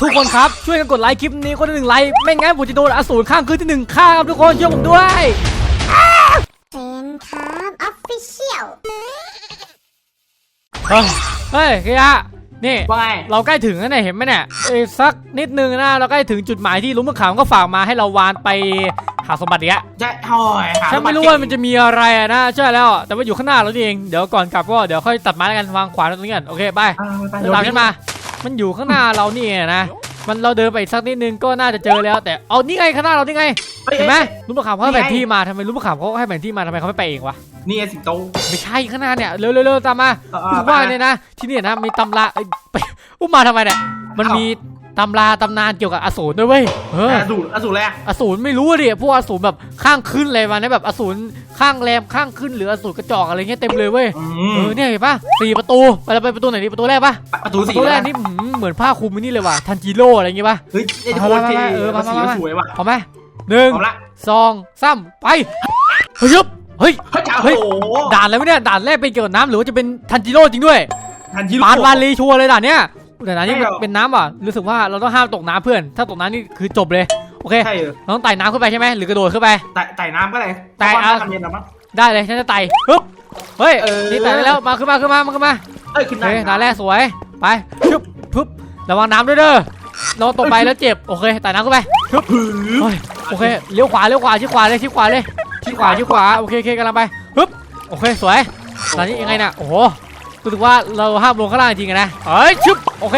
ทุกคนครับ ช่วยกันกดไลค์คลิปนี้คนละหนึ่งไลค์ไม่งั้นผมจะโดนอสูรข้างคืนที่หนึ่งฆ่าครับทุกคนช่วยผมด้วยเซนครับออฟฟิเชียลเฮ้ยเฮ้ยเฮียนี่ ว่าไงเราใกล้ถึงแล้วเนี่ยเห็นไหมเนี่ยเอ้ยสักนิดนึงนะเราใกล้ถึงจุดหมายที่ลุงมะขามก็ฝากมาให้เราวานไปหาสมบัติเนี้ยจะโอ้ยหาฉันไม่รู้ว่ามันจะมีอะไรอะนะใช่แล้วแต่ว่าอยู่ข้างหน้าเรานี่เองเดี๋ยวก่อนกลับก็เดี๋ยวค่อยตัดไม้แล้วกันวางขวานตรงนี้กันโอเคไปเออไปเดินตามฉันมา มันอยู่ข้างหน้าเรานี่เองนะ มันเราเดินไปอีกสักนิดนึงก็น่าจะเจอแล้ว แต่เอานี่ไงข้างหน้าเรานี่ไงเอ้ยเห็นไหมลุงมะขามเขาให้นี่ไงแผนที่มาทำไมลุงมะขามเขาให้แผนที่มาทำไมเขาไม่ไปเองวะนี่ไงสิงโตไม่ใช่ข้างหน้าเนี่ยเร็วเร็วเร็วตามมาเออเออคือว่าเนี่ยนะที่เนี่ยนะมีตำราเอ้ยไปอุ้มมาทำไมเนี่ยมันมี ตำราตำนานเกี่ยวกับอสูรด้วยเว้ยเออ อสูรอสูรแรกอสูรไม่รู้ดิพวกอสูรแบบข้างขึ้นอะไรมาเนี่ยแบบอสูรข้างแรมข้างขึ้นหรืออสูรกระจอกอะไรเงี้ยเต็มเลยเว้ยอืเอมอเนี่ยเห็นปะสี่ประตูไปเราไปประตูไหนดีประตูแรกปะประตูประสีตูแรกนะนี่หืมเหมือนผ้าคลุมไอ้นี่เลยว่ะทันจิโร่อะไรเงี้ยปะ เฮ้ยไอ้โคตรเท่เออมามาสีมามันสวยว่ะพอไหมหนึ่งเอาละสองสามไปเฮ้ยบเฮ้ยเฮ้ยจ้าเฮ้ยโอ้โหด่านอะไรวะเนี่ยด่านแรกเป็นเกี่ยวกับน้ำหรือว่าจะเป็นทันจิโร่จริงด้วย ทันทีปานวาลีชัวร์เลยด่านเนี้ย แต่ด่านนี้ใช่เหรอเป็นน้ำอะรู้สึกว่าเราต้องห้ามตกน้ำเพื่อน ถ้าตกน้ำนี่คือจบเลย โอเคใช่เออเราต้องไต่น้ำขึ้นไปใช่ไหมหรือกระโดดขึ้นไป ไต่ไต่น้ำก็ได้ไต่เพราะว่าเอาน้ำเย็นแล้วมั้ง ได้เลยฉันจะไต่ปึ๊บเฮ้ยเออ นี่ไต่ได้แล้วมาขึ้นมาขึ้นมามาขึ้นมาเอ้ยขึ้นโอได้เคด่านแรกสวยไปชึบปึ๊บระวังน้ำด้วยเด้อเราตกไปแล้วเจ็บโอเคไต่น้ำขึ้นไปชึบผือ เฮ้ยโอเคเลี้ยวขวาเลี้ยวขวาชี้ขวาเลยชี้ขวาเลยชี้ขวาชี้ขวาโอเคโอเคกำลังไปปึ๊บโอเคสวยตอนนี้ยังไงน่ะโอ้โห รู้สึกว่าเราห้ามลงข้างล่างจริงๆอะนะเฮ้ยชึบโอเค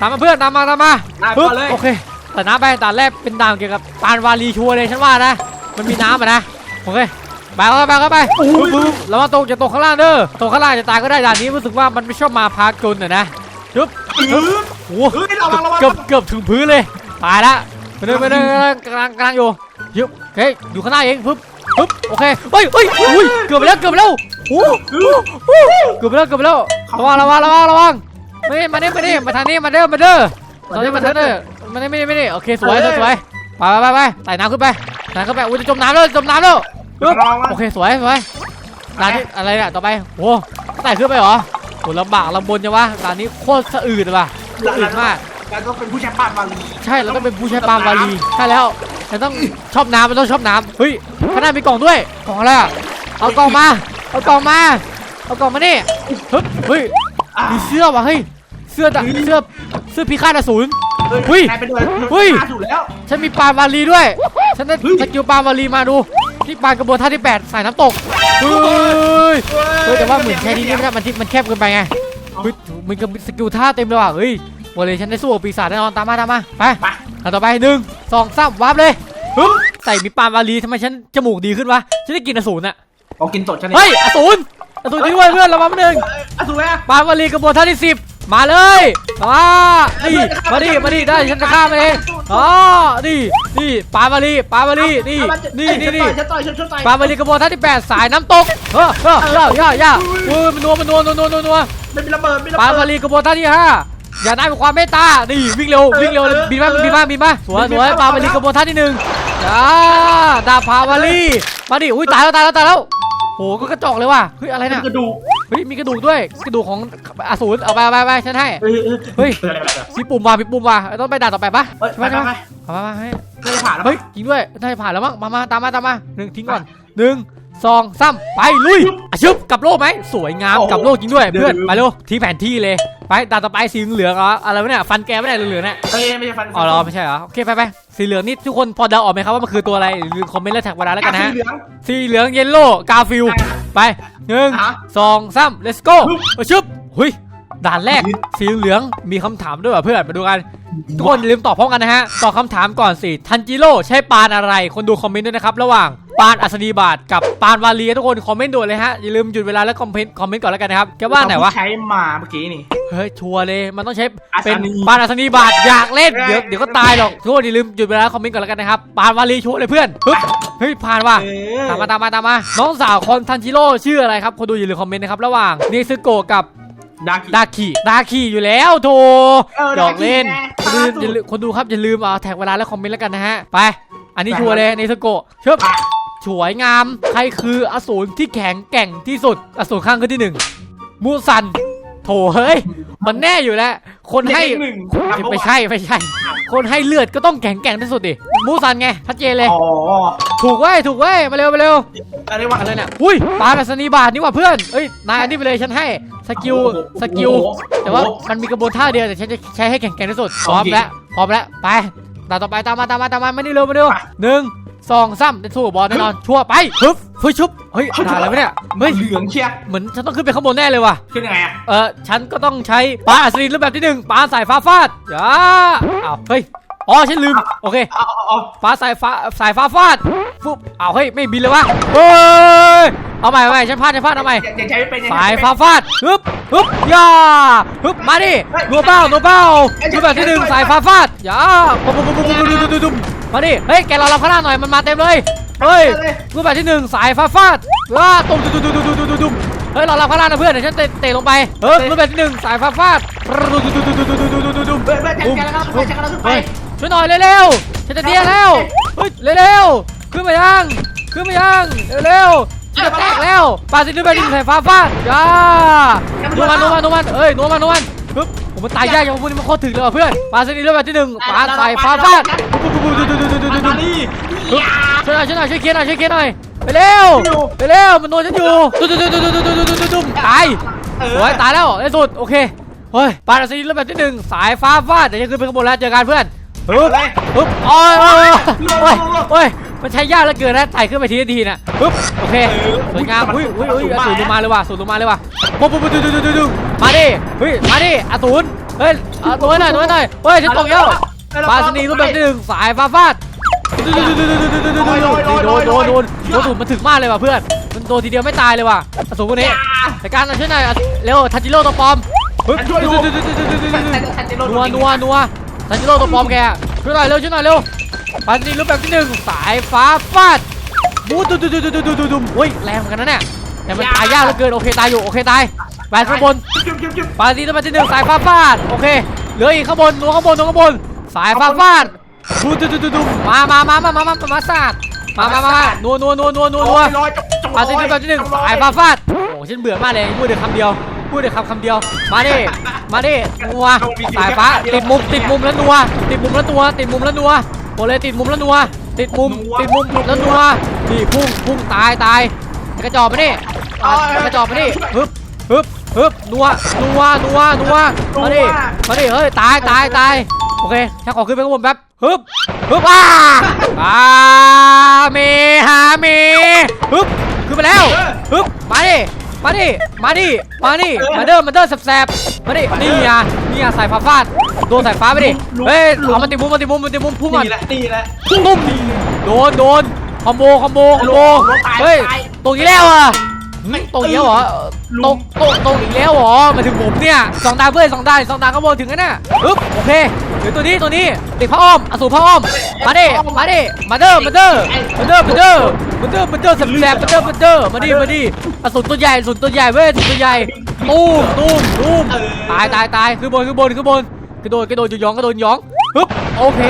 ตามมาเพื่อนตามมาตามมาน้ำปึ๊บก่อนเลย โอเคแต่น้ำไปด่านแรกเป็นด่านเกี่ยวกับปานวาลีชัวร์เลยฉันว่านะ มันมีน้ำอะนะโอเคไปเข้าไปเข้าไปปึ๊บปึ๊บแล้วมาตกจะตกข้างล่างเด้อตกข้างล่างจะตายก็ได้ด่านนี้รู้สึกว่ามันไม่ชอบมาพากลน่ะนะปึ๊บผือโอ้โหเฮ้ยระวังระวัง เกือบเกือบถึงพื้นเลยตายละไปเดินไปเดินกำลังกำลังอยู่ยึบโอเคอยู่ข้างหน้าเองปึ๊บ ปึ๊บโอเคเฮ้ยเฮ้ยอุ้ยเกือบไปแล้วเกือบไปแล้วโอ้โหเกือบไปแล้วเกือบไปแล้วระวังระวังระวังระวังไม่มาเนี่ยมาเนี่ยมาทางนี้มาเด้อมาเด้อตอนนี้มาทางเด้อมาเนี่ยไม่ได้ไม่ได้โอเคสวยสวยสวยไปไปไปไปไต่น้ำขึ้นไปไต่ขึ้นไปอุ้ยจะจมน้ำแล้วจมน้ำแล้วปึ๊บระวังโอเคสวยสวยด่านนี้อะไรเนี่ยต่อไปโอ้ไต่ขึ้นไปเหรอโหลำบากลำบนจังวะด่านนี้โคตรสะอืดเลยว่ะสะอืดมากการต้องเป็นผู้ใช้ปานวาลีใช่เราต้องเป็นผู้ใช้ปาล์มวาลีใช่แล้ว เราต้องชอบน้ำมันต้องชอบน้ำเฮ้ยข้างหน้ามีกล่องด้วยกล่องอะไรอะเอากล่องมา เอากล่องมา เอากล่องมานี่เฮ้ยเฮ้ยอะมีเสื้อว่ะเฮ้ยเสื้อดะเสื้อเสื้อพิฆาตอสูร เฮ้ยเฮ้ยกลายเป็นด้วยเฮ้ย ถูกแล้ว ฉันมีปาล์มวาลีด้วย ฉันได้เฮ้ยสกิลปาล์มวาลีมาดูนี่ปาล์มกระบวนท่าที่แปดสายน้ำตกเฮ้ยเฮ้ยแต่ว่าเหมือนแค่นี้ไม่ได้มันที่มันแคบเกินไปไงเฮ้ยมันก็มีสกิลท่าเต็มเลยว่ะเฮ้ยวาเลฉันได้สู้กับปีศาจแน่นอนตามมาตามมาไปไปเอาต่อไปหนึ่ง สองสามวาร์ปเลยฮึบใส่มีปาล์มวาลีทำไมฉันจมูกดีขึ้นวะ ฉันได้กินอสูรน่ะ เอากินตดฉันเฮ้ยอสูรอสูรจริงด้วยเพื่อนระวังนิดนึงอสูรแล้วปาล์มวาลีกระบวนท่าที่สิบมาเลยมาดิมาดิมาดิได้ฉันจะฆ่ามันเองอ๋อนี่นี่ปาล์มวาลีปาล์มวาลีนี่นี่นี่นี่ฉันต่อยฉันต่อยฉันต่อยปาล์มวาลีกระบวนท่าที่แปดสายน้ำตกเฮ้อเฮ้อย่าย่าย่าเฮ้ยมันนัวมันนัวนัวนัวนัวนัวไม่มีระเบิดไม่มีระปาล์มเบิวาดลีกระบวนท่าที่ห้า อย่าได้เป็นความเมตตานี่วิ่งเร็ววิ่งเร็วเลยบินมาบินมาบินมาสวยสวยปาล์มวาลีกระบวนท่าที่หนึ่งจ้าดาบพาวาลีมาดิอุ้ยตายแล้วตายแล้วตายแล้วโหก็กระจอกเลยว่ะเฮ้ยอะไรเป็นน่ะกระดูกเฮ้ยมีกระดูกด้วยกระดูกของอสูรเอาไปเอาไปเอาไปฉันให้เฮ้ยเฮ้ยเฮ้ยอะไรอะไรมีปุ่มว่ะมีปุ่มว่ะต้องไปด่านต่อไปปะเฮ้ยใช่ไปไหมไปใช่ไหมไปเอามามาให้ไม่ได้ผ่านแล้วเฮ้ยจริงด้วยได้ผ่านแล้วมั้งมามาตามมาตามมาหนึ่งทิ้งก่อนหนึ่งสองสามไปลุยอะชึบกลับโลกไหมสวยงามกลับโลกจริงด้วยเพื่อนไปเร็วทิ้งแผนที่เลย ไปด่านต่อไปสีเหลืองเหรออะไรวะเนี่ยฟันแกไม่ได้เหลืองๆเนี่ยเฮ้ยไม่ใช่ฟันอ๋อเหรอไม่ใช่เหรอโอเคไปไปสีเหลืองนี่ทุกคนพอเดาออกไหมครับว่ามันคือตัวอะไรหรือคอมเมนต์และแท็กมาได้แล้วกันนะฮะสีเหลืองสีเหลืองเยลโล่กาฟิลไปหนึ่งอะสองสาม let's go ฮึบเอาชึบหุยด่านแรกสีเหลืองมีคำถามด้วยว่ะเพื่อนมาดูกัน ทุกคนอย่าลืมตอบพร้อมกันนะฮะตอบคำถามก่อนสิทันจิโร่ใช้ปานอะไร คนดูคอมเมนต์ด้วยนะครับระหว่าง ปานอัศนีบาทกับปานวาลีทุกคนคอมเมนต์ด่วนเลยฮะอย่าลืมหยุดเวลาแล้วคอมเมนต์คอมเมนต์ก่อนแล้วกันนะครับแกว่าไหนวะใช้มาเมื่อกี้นี่เฮ้ยชัวร์เลยมันต้องใช้อัศนีเป็นปานอัศนีบาทอยากเล่นเดี๋ยวเดี๋ยวก็ตายหรอกทุกคนอย่าลืมหยุดเวลาแล้วคอมเมนต์ก่อนแล้วกันนะครับปานวาลีชัวร์เลยเพื่อนฮึบเฮ้ยผ่านว่ะเออตามมาตามมาตามมาน้องสาวคนทันจิโร่ชื่ออะไรครับคนดูอย่าลืมคอมเมนต์นะครับระหว่างเนซึโกะกับดากิดาคิดาคิอยู่แล้วโถเออหยอกเล่นดาคนดูคิอย่าลืมคนดูครับอย่าลืมเอาแท็กเวลาและคอมเมนต์แล้วกันนะฮะไปอันนี้ชัวร์เลยเนซึโกะเชิบอะ สวยงาม ใครคืออสูรที่แข็งแกร่งที่สุด อสูรข้างขึ้นที่หนึ่งมูซัน โถเฮ้ย มันแน่อยู่แล้ว คนให้เด็กหนึ่งไม่ใช่ไม่ใช่ คนให้เลือดก็ต้องแข็งแกร่งที่สุดดิ มูซันไงชัดเจนเลย อ๋อ ถูกเว้ยถูกเว้ยมาเร็วมาเร็วอะไรวะอะไรเนี่ยอุ้ยปลาแบบสนีบาทนี่หว่าเพื่อนเอ้ยนายอันนี้ไปเลยฉันให้สกิลโอ้โหสกิลโอ้โหแต่ว่าโอ้โหมันมีกระบวนท่าเดียวแต่ฉันจะใช้ให้แข็งแกร่งที่สุดพโอร้อมเคแล้วพร้อมแล้วไปตาต่อไปตามมาตามมาตามมาไม่นี่เร็วมาเร็วไปหนึ่ง สองซ้ำเป็นสู้กับบอลแน่นอน ชัวไปฮึบฟึชุบเฮ้ยด่าอะไรวะเนี่ยเฮ้ยเหลืองเชียเหมือนฉันต้องขึ้นไปข้างบนแน่เลยว่ะขึ้นยังไงอะเออฉันก็ต้องใช้ปลาอสินรูปแบบที่หนึ่งปลาสายฟ้าฟาดอย่าอ้าวเฮ้ยอ๋อฉันลืมโอเคฟ้าสายฟ้าสายฟ้าฟาดปุ๊บอ้าวเฮ้ยไม่บินเลยวะเฮ้ยเอาใหม่เอาใหม่ฉันพลาดฉันพลาดเอาใหม่สายฟ้าฟาดฮึบฮึบย่าฮึบมาดิตัวเป้าตัวเป้ารูปแบบที่หนึ่งสายฟ้าฟาดอย่าปุ๊บปุ๊บปุ๊บปุ๊บปุ๊บปุ๊บ มาดิ เฮ้ย แกรอเราข้างหน้าหน่อย มันมาเต็มเลย เฮ้ยรูปแบบที่หนึ่งสายฟ้าฟาดว้าตุ้มตุ้มตุ้มตุ้มตุ้มตุ้มตุ้มเฮ้ยรอเราข้างหน้านะเพื่อน เดี๋ยวฉันเตะเตะลงไป เฮ้ยรูปแบบที่หนึ่งสายฟ้าฟาดตุ้มตุ้มตุ้มตุ้มตุ้มตุ้มตุ้มตุ้มตุ้มเบิร์ดเบิร์ดจัดการแล้วครับจัดการแล้วขึ้นไปเฮ้ยช่วยหน่อยเร็วๆฉันจะเดียแล้ว เฮ้ยเร็วๆขึ้นมายัง ขึ้นมายังเร็วๆฉันจะแตกแล้วปาซิลิเบอร์ดินสายฟ้าฟาดจ้านัวมันนัวมันนัวมันเอ้ยนัวมันนัวมันปึ๊บ ผมมันตายยากอย่างพวกนี้มันโคตรถึงเลยว่ะเพื่อนปาซิลิเบอร์ที่หนึ่งปาสายฟ้าฟาดปุ๊บปุ๊บปุ๊บปุ๊บปุ๊บปุ๊บปุ๊บปุ๊บมาปุ๊บนี่ช่วยหน่อยช่วยหน่อยช่วยเคลียร์หน่อยช่วยเคลียร์หน่อยไปเร็วไปเร็วมันนัวฉันอยู่ตุ้มตุ้มตุ้มตุ้มตุ้มตุ้มตุ้มตุ้มตุ้มตายเออโอ้ยตายแล้วในสุดโอเคเฮ้ยปาราซีรูปแบบที่หนึ่งสายฟ้าฟาดเดี๋ยวจะขึ้นไปข้างบนแล้วเจอกันเพื่อนฮึบเลยฮึบโอ้ยโอ้ยโอ้ยโอ้ย มันใช้ยากเหลือเกินนะไต่ขึ้นไปทีละทีนะฮึบโอเคสวยงามอุ้ยอุ้ยอุ้ยอสูรลงมาเลยว่ะอสูรลงมาเลยว่ะปุ๊บปุ๊บปุ๊บปุ๊บปุ๊บปุ๊บปุ๊บมาดิเฮ้ยมาดิอสูรเฮ้ยเอาตัวหน่อยตัวหน่อยเฮ้ยฉันตกแล้วปาราซีรูปแบบที่หนึ่งสายฟาฟาดโดนโดนโดนโดนสูรมันถึงมากเลยว่ะเพื่อนมันโดนทีเดียวไม่ตายเลยว่ะอสูรคนนี้แต่การช่วยหน่อยเร็วทันจิโร่ตัวปลอมปึ๊บนัวนัวนัวทันจิโร่ตัวปลอมแกช่วยหน่อยเร็วช่วยหน่อยเร็ว ปันนีรูปแบบที่หนึ่งสายฟ้าฟาดบูดูดูดูดูดูดูดุมโอ้ยแรงเหมือนกันนะเนี่ยแต่มันตายยากเหลือเกินโอเคตายอยู่โอเคตายไปข้างบนปาร์ตี้รูปแบบที่หนึ่งสายฟ้าฟาดโอเคเหลืออีกข้างบนตัวข้างบนตัวข้างบน สายฟ้าฟาดบูดูดูดูดุมามามามามามามาสาสมามามานัวนัวนัวนัวนัวนัวปาร์ตี้รูปแบบที่หนึ่งสายฟ้าฟาดโอ้ฉันเบื่อมากเลยพูดเดียวคำเดียวพูดเดียวคำคำเดียวมาดิมาดินัวสายฟ้าติดมุมติดมุมแล้วตัวติดมุมแล้วตัวติดมุมแล้วตัว โอเลยติดมุมแล้วนัวติดมุมติดมุมแล้วนัวนี่พุ่งพุ่งตายตายกระจอกมาดิอะกระจอกมาดิฮึบฮึบฮึบนัวนัวนัวนัวมาดิมาดิเฮ้ยตายตายตายโอเคฉันขอขึ้นไปข้างบนแป๊บฮึบฮึบอ่าอ่าเมฮาเมฮึบขึ้นไปแล้วฮึบมาดิ มาดิ มาดิ มาดิ มาเดิมมาเดิมแสบๆมาดิ นี่อะนี่อะสายฟ้าฟาดโดนสายฟ้าไปดิ เฮ้ยเอามันติดมุมมันติดมุมมันติดมุมพุ่งก่อนนี่แหละนี่แหละตุ้มโดนโดนคอมโบคอมโบคอมโบ เฮ้ยตกอีกแล้วอะหึ ตกอีกแล้วเหรอตกตกตกอีกแล้วเหรอมาถึงผมเนี่ยสองดาวเพื่อนสองดาวสองดาวข้างบนถึงกันน่ะปึ๊บโอเคเดี๋ยวตัวนี้ตัวนี้ติดพระอ้อมอสูรพระอ้อมมาดิมาดิมาเด้อมาเด้อมาเด้อมาเด้อมาเด้อมาเด้อแสบๆมาเด้อมาเด้อมาดิมาดิอสูรตัวใหญ่อสูรตัวใหญ่เว้ยอสูรตัวใหญ่ตูมตูมตูมตายตายตายขึ้นบนขึ้นบนขึ้นบนกระโดดกระโดดอยู่หยองกระโดดหยองปึ๊บโอเค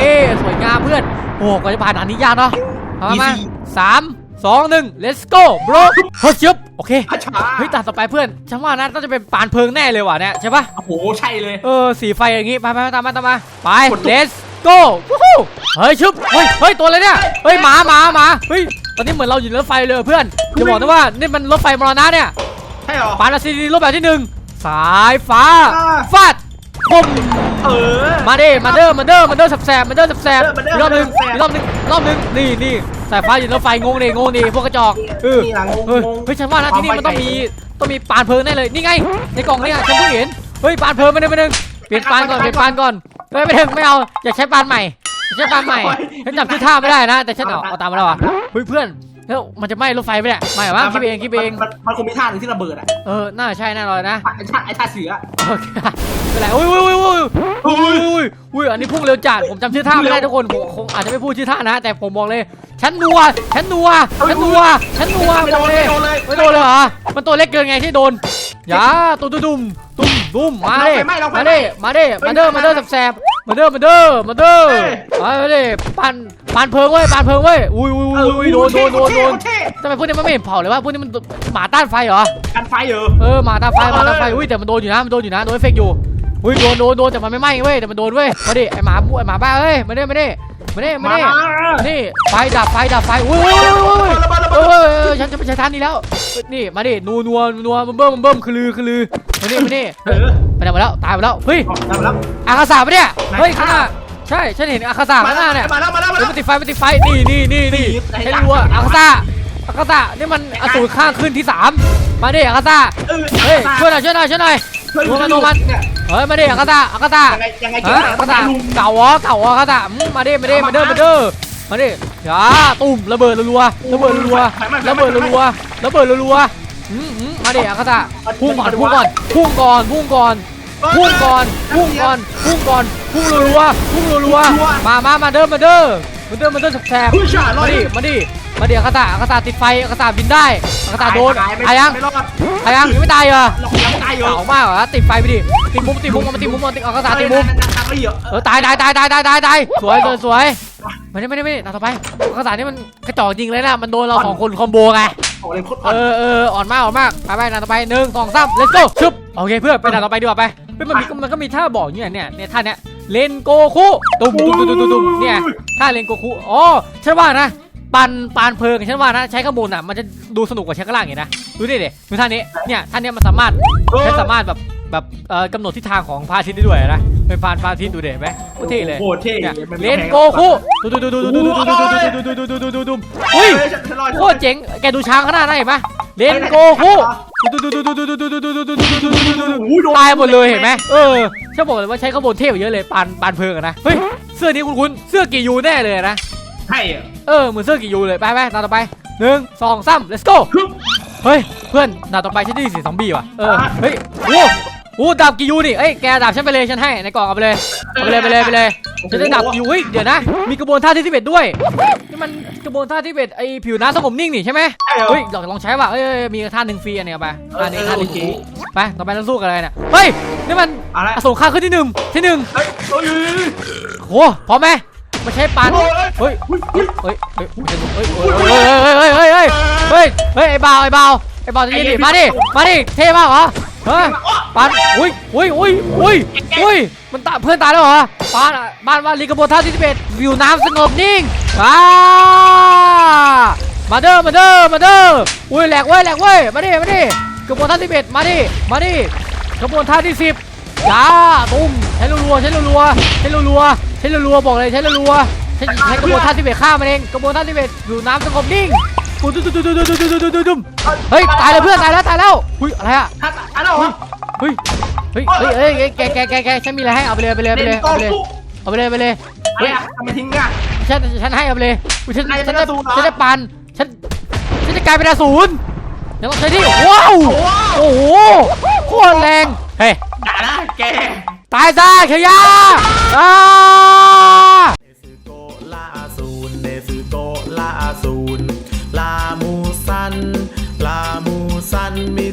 สวยงามเพื่อนโอ้กว่าจะผ่านอันนี้ยากเนาะเอามามาสามสองหนึ่ง let's go bro เฮ้ยชึบ โอเคพัชาเฮ้ยตัดต่อไปเพื่อนฉันว่านะต้องจะเป็นปานเพลิงแน่เลยว่ะเนี่ยใช่ปะโอ้โหใช่เลย เออสีไฟอย่างงี้ไปไปไปตามมาตามมาไป let's go วู้ฮู้เฮ้ยชึบเฮ้ยเฮ้ยตัวอะไรเนี่ยเฮ้ยหมาหมาหมาเฮ้ยตอนนี้เหมือนเราอยู่ในรถไฟเลยเพื่อนจะบอกนะว่านี่มันรถไฟมรณะเนี่ยใช่เหรอปานาซีดีรูปแบบที่หนึ่งสายฟ้าอ่าฟาดปุ๊บเออมาดิมาเด้อมาเด้อมาเด้อแสบๆมาเด้อแสบเออมาเด้อๆอีกรอบหนึงมาเด้อแสบอีกรอบหนึงรอบหนึงนี่นี่ สายฟ้าอยู่ในรถไฟงงดิงงดิพวกกระจอกเออนี่ล่ะงงเฮ้ยงงเฮ้ยฉันว่านะที่นี่มันต้องมีความไฟต้องมีปานเพลิงแน่เลยนี่ไง ในกล่องเนี่ยฉันเพิ่งเห็นเฮ้ยปานเพลิงมาหนึ่งมาหนึ่งเปลี่ยนปานก่อนเปลี่ยนปานก่อนเฮ้ยไม่ถึงไม่เอาอยากใช้ปานใหม่อยากใช้ปานใหม่ฉันจำชื่อท่าไม่ได้นะ แต่ฉันเอาเอาตามมาแล้วอะเฮ้ยเพื่อนแล้วมันจะไหม้รถไฟไหมเนี่ยไม่หรอวะคิดไปเองคิดไปเองมันมันคงมีท่าหนึ่งที่ระเบิดอะเออน่าใช่แน่นอนนะไอ้ท่าไอ้ท่าเสือโอเคไม่เป็นไรอุ้ยอุ้ยอุ้ยอุ้ยอุ้ยอุ้ยอุ้ยอันนี้พุ่งเร็วจัดผมจำชื่อท่าไม่ได้ทุกคนผมคงอาจจะไม่พูดชื่อท่านะ แต่ผมบอกเลย ฉันนัว ฉันนัว ฉันนัว ฉันนัวไม่บโดอกนเลยไม่โดนเลยไม่โดนเลยเหรอ มันตัวเล็กเกินไงที่โดน อย่าตุ้มตุ้มตุ้มตุ้มตุ้มมาดิเราไปไหม้เราไปมาไหม้ดิมาดิมาเด้อมาเด้อแสบๆมาเด้อมาเด้อมาเด้อเอ้ยมาดิปันปันเพลิงเว้ยปันเพลิงเว้ยอุ้ยอุ้ยอุ้ยอุ้ยโดนโดนโดนโดนเท่ทำไมพวกนี้มันไม่เห็นเผาเลยวะพวกนี้มันหมาต้านไฟเหรอกันไฟเหรอเออหมาต้านไฟหมาต้านไฟเอออุ้ยแต่มันโดนอยู่นะมันโดนอยู่นะโดนเอฟเฟกต์อยู่อุ้ยโดนโดนโดนแต่มันไม่ไหม้เว้ยแต่มันโดนเว้ยมาดิไอหมาไอหมาบ้าเอ้ยมาดิมาดิ มาดิมามาดิมานี่ไฟดับไฟดับไฟอุ้ยอุ้ยอุ้ยอุ้ยระเบิดระเอเบิดอเออฉันจะไม่ใช้ท่านนี้แล้ว นี่มาดินัวนัวนัวมันเบิ่มมันเบิ่มคือลือคือลือมาดิมาดิเออไปไหนมาแล้วตายไปแล้วเฮ้ยทำแล้วอาคาสาปะเนี่ยไหนเฮ้ยข้างหน้าใช่ฉันเห็นอาคาสาข้างหน้าเนี่ยมาแล้วมาแล้วมาเฮ้แล้ยวมันติดไฟมันติดไฟนี่นี่นี่นี่ไหนให้ล่ะรู้ว่าอาคาสาอาคาสานี่มันอสูรข้างขึ้นที่สามมาดิอาคาสาเออเฮ้ยช่วยหน่อยช่วยหน่อยช่วยหน่อยช่วยดูมันดูมัน เนี่ยเฮ้ยมาดิอาคาสาอาคาสายังไงยังไงฮะอาคาสาลุงเก่าเหรอเก่าเหรออาคาสาอืมมาดิมาดิมาเด้อมาเด้อมาดิอย่าตุ่มระเบิดรัวๆระเบิดรัวๆระเบิดรัวๆระเบิดรัวๆอืมอืมมาดิอาคาตะพุ่งก่อนพุ่งก่อนพุ่งก่อนพุ่งก่อนพุ่งก่อนพุ่งก่อนพุ่งก่อนพุ่งรัวๆพุ่งรัวๆมามามาเดิมมาเด้อ มาเดิมมาเดิมแสบผู้ชายๆรอมาดดิมาดิมาดิอาคาตะอาคาตะติดไฟอาคาตะบินได้อาคาตะโดนอาอายังไม่รอดอายังยังไม่ตายเหรอเรายังตายอยู่เก่ามากเหรอติดไฟไปดิติดมุมติดมุมมันติดมุมมันติดอาคาตะติดมุมไม่เยอะเออตายตายตายตายตายตายตายสวยสวยสวยไม่ได้ไม่ได้ไม่ได้ต่อไปอาคาตะนี่มันกระจอกจริงเลยนะมันโดนเราสองคนคอมโบไงโอ้เลยโคตรเออเอออ่อนมากอ่อนมากไปไปด่านต่อไปหนึ่งสองสาม let's go ชึบโอเคเพื่อนไปด่านต่อไปดีกว่าไปเฮ้ยมันมีมันก็มีท่าบอกอย่างเนี่ยเนี่ยท่าเนี้ย เลนโกคุตุ้มตุ้มตุ้มตุ้มตุ้มเนี่ยท่าเลนโกคุอ๋อฉันว่านะปันปานเพลิงฉันว่านะใช้ข้างบนอะมันจะดูสนุกกว่าใช้ข้างล่างอย่างนะดูดิเด็ดูท่านี้เนี่ยท่านี้มันสามารถฉันสามารถแบบแบบเอ่อกำหนดทิศทางของพระอาทิตย์ได้ด้วยนะเป็นพานพระอาทิตย์ดูเด็ไหมโคตรเท่เลยโคตรเท่เนี่ยเลนโกคุดูดูดูดูดูดูดูดูดูดูดูดูดูดูดูอุ้ยโคตรเจ๋งแกดูช้างข้างหน้าได้เห็นปะเลนโกคุดูดูดูดูดูดูดูดูดูดูดูดูดูดูดูตายหมดเลยเห็นไหมเออ ฉันบอกเลยว่าใช้ข้างบนเทพเยอะเลยปานปานเพลิงอะนะเฮ้ยเสื้อนี้คุณคุณเสื้อกี่ยูแน่เลยนะใช่เออเหมือนเสื้อกี่ยูเลยไปไปตามต่อไปหนึ่งสองสาม let's go เฮ้ยเพื่อนดาบต่อไปฉันได้ยินเสียงซอมบี้ว่ะเออเฮ้ยโอ้โหดาบกี่ยูนี่เอ้ยแกดาบฉันไปเลยฉันให้ในกล่องเอาไปเลยเอาไปเลยไปเลยไปเลย จะได้ดับอยู่เฮ้ยเดี๋ยวนะ มีกระบวนท่าที่สิบเอ็ดด้วยนี่มันกระบวนท่าที่สิบเอ็ดไอผิวน้ำสงบนิ่งนี่ใช่ไหมใช่เหรอเฮ้ยลองลองใช้ว่ะเอ้ยเอ้ยมีท่าหนึ่งฟรีอันเนี้ยเอาไปท่านี้เออท่าหนึ่งโอเคไปต่อไปเราสู้กันอะไรเนี่ยเฮ้ยนี่มันอะไรอสูรข้างขึ้นที่หนึ่งที่หนึ่งเฮ้ยโอ้ยโหพร้อมไหมมาใช้ปานเฮ้ยเฮ้ยเฮ้ยเฮ้ยเฮ้ยเฮ้ยเฮ้ยเฮ้ยเฮ้ยเฮ้ยเฮ้ยไอ้บ่าวไอ้บ่าวไอ้บ่าวจะยินดิมาดิมาดิเท่มากเหรอเฮ้ยปานอุ้ยอุ้ยอุ้ยอุ้ยอุ้ย มันตาเพื่อนตายแล้วเหรอปานอะบ้านบ้านลีกระบวนท่าที่สิบเอ็ดวิวน้ำสงบนิ่งอ่ามาเด้อมาเด้อมาเด้ออุ้ยแหลกเว้ยแหลกเว้ยมาดิมาดิกระบวนท่าที่สิบเอ็ดมาดิมาดิกระบวนท่าที่สิบจ้าตุ้มใช้รัวๆใช้รัวๆใช้รัวๆใช้รัวๆบอกเลยใช้รัวๆใช้ใช้กระบวนท่าที่สิบเอ็ดฆ่ามันเองกระบวนท่าที่สิบเอ็ดวิวน้ำสงบนิ่งปุ๊ดดุ๊ดดุ๊ดดุ๊ดดุ๊ดดุ๊ดดุ๊ดดุ๊ดดุ๊ดดุ๊ดเฮ้ยตายแล้วเพื่อนตายแล้วตายแล้วอุ้ยอะไรอะท่านอะไรวะเฮ้ย เฮ้ยเฮ้ยเฮ้ยเฮ้ยแกแกแกแกฉันมีอะไรให้เอาไปเลยเอาไปเลยเอาไปเลยเอาไปเลยเอาไปเลยเอาไปเลยอะไรเฮ้ยอะทำไมทิ้งอะฉันฉันให้เอาไปเลยอุ๊ยฉันใครเป็ฉันนได้อสูรเหรอฉันได้ปันฉันฉันจะกลายเป็นอสูรเดี๋ยวลองใช้ดิว้าวโอ้โหโคตรแรงเฮ้ยอย่านะแกตายซะเขียวยาอ่า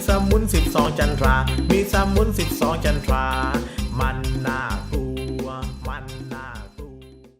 สมุนสิบสองจันทรา มีสมุนสิบสองจันทรา มันน่า